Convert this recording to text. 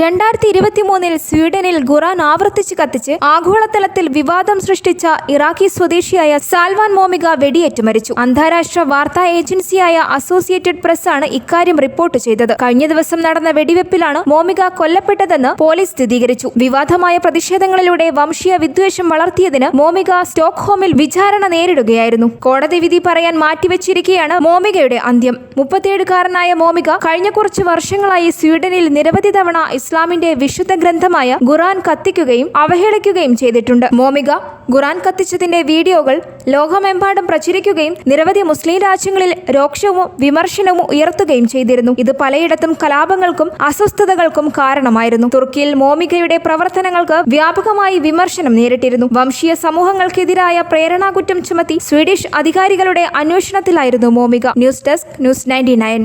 രണ്ടായിരത്തി ഇരുപത്തിമൂന്നിൽ സ്വീഡനിൽ ഖുറാൻ ആവർത്തിച്ച് കത്തിച്ച് ആഗോളതലത്തിൽ വിവാദം സൃഷ്ടിച്ച ഇറാഖി സ്വദേശിയായ സാൽവാൻ മോമിക വെടിയേറ്റ് മരിച്ചു. അന്താരാഷ്ട്ര വാർത്താ ഏജൻസിയായ അസോസിയേറ്റഡ് പ്രസ് ആണ് ഇക്കാര്യം റിപ്പോർട്ട് ചെയ്തത്. കഴിഞ്ഞ ദിവസം നടന്ന വെടിവെപ്പിലാണ് മോമിക കൊല്ലപ്പെട്ടതെന്ന് പോലീസ് സ്ഥിരീകരിച്ചു. വിവാദമായ പ്രതിഷേധങ്ങളിലൂടെ വംശീയ വിദ്വേഷം വളർത്തിയതിന് മോമിക സ്റ്റോക്ക്ഹോമിൽ വിചാരണ നേരിടുകയായിരുന്നു. കോടതി വിധി പറയാൻ മാറ്റിവെച്ചിരിക്കുകയാണ് മോമികയുടെ അന്ത്യം. മുപ്പത്തിയേഴുകാരനായ മോമിക കഴിഞ്ഞ കുറച്ച് വർഷങ്ങളായി സ്വീഡനിൽ നിരവധി തവണ ഇസ്ലാമിന്റെ വിശുദ്ധ ഗ്രന്ഥമായ ഖുറാൻ കത്തിക്കുകയും അവഹേളിക്കുകയും ചെയ്തിട്ടുണ്ട്. മോമിക ഖുറാൻ കത്തിച്ചതിന്റെ വീഡിയോകൾ ലോകമെമ്പാടും പ്രചരിക്കുകയും നിരവധി മുസ്ലിം രാജ്യങ്ങളിൽ രോക്ഷവും വിമർശനവും ഉയർത്തുകയും ചെയ്തിരുന്നു. ഇത് പലയിടത്തും കലാപങ്ങൾക്കും അസ്വസ്ഥതകൾക്കും കാരണമായിരുന്നു. തുർക്കിയിൽ മോമികയുടെ പ്രവർത്തനങ്ങൾക്ക് വ്യാപകമായി വിമർശനം നേരിട്ടിരുന്നു. വംശീയ സമൂഹങ്ങൾക്കെതിരായ പ്രേരണാകുറ്റം ചുമത്തി സ്വീഡിഷ് അധികാരികളുടെ അന്വേഷണത്തിലായിരുന്നു Momika. News desk news ninety nine.